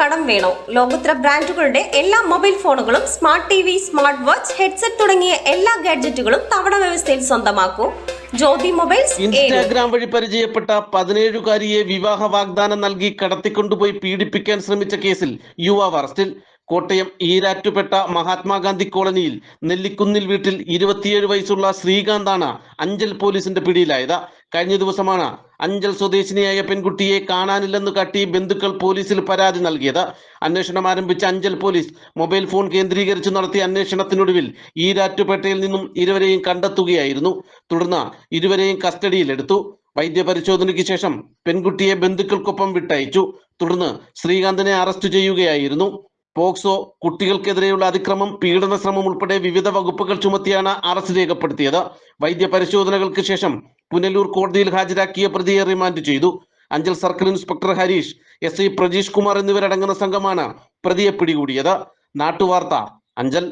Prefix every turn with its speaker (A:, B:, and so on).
A: കടം വേണോ? ലോകോത്തര ബ്രാൻഡുകളുടെ എല്ലാ മൊബൈൽ ഫോണുകളും smart T V smart watch headset തുടങ്ങിയ എല്ലാ ഗാഡ്ജറ്റുകളും തവണ വ്യവസ്ഥയിൽ സ്വന്തമാക്കൂ. ജ്യോതി മൊബൈൽസ്
B: ഇൻസ്റ്റാഗ്രാം വഴി പരിചയപ്പെട്ട പതിനേഴുകാരിയെ വിവാഹ വാഗ്ദാനം നൽകി കടത്തിക്കൊണ്ടുപോയി പീഡിപ്പിക്കാൻ ശ്രമിച്ച കേസിൽ യുവാവ് അറസ്റ്റിൽ. കോട്ടയം ഈരാറ്റുപെട്ട മഹാത്മാഗാന്ധി കോളനിയിൽ നെല്ലിക്കുന്നിൽ വീട്ടിൽ ഇരുപത്തിയേഴ് വയസ്സുള്ള ശ്രീകാന്താണ് അഞ്ചൽ പോലീസിന്റെ പിടിയിലായത്. കഴിഞ്ഞ ദിവസമാണ് അഞ്ചൽ സ്വദേശിനിയായ പെൺകുട്ടിയെ കാണാനില്ലെന്ന് കാട്ടി ബന്ധുക്കൾ പോലീസിൽ പരാതി നൽകിയത്. അന്വേഷണം ആരംഭിച്ച അഞ്ചൽ പോലീസ് മൊബൈൽ ഫോൺ കേന്ദ്രീകരിച്ച് നടത്തിയ അന്വേഷണത്തിനൊടുവിൽ ഈരാറ്റുപേട്ടയിൽ നിന്നും ഇരുവരെയും കണ്ടെത്തുകയായിരുന്നു. തുടർന്ന് ഇരുവരെയും കസ്റ്റഡിയിലെടുത്തു. വൈദ്യപരിശോധനയ്ക്ക് ശേഷം പെൺകുട്ടിയെ ബന്ധുക്കൾക്കൊപ്പം വിട്ടയച്ചു. തുടർന്ന് ശ്രീകാന്തിനെ അറസ്റ്റ് ചെയ്യുകയായിരുന്നു. പോക്സോ കുട്ടികൾക്കെതിരെയുള്ള അതിക്രമം പീഡന ശ്രമം ഉൾപ്പെടെ വിവിധ വകുപ്പുകൾ ചുമത്തിയാണ് അറസ്റ്റ് രേഖപ്പെടുത്തിയത്. വൈദ്യപരിശോധനകൾക്ക് ശേഷം പുനലൂർ കോടതിയിൽ ഹാജരാക്കിയ പ്രതിയെ റിമാൻഡ് ചെയ്തു. Anchal circle inspector Harish S I Prajeesh Kumar എന്നിവരടങ്ങുന്ന സംഘമാണ് പ്രതിയെ പിടികൂടിയത്. നാട്ടുവാർത്ത അഞ്ചൽ.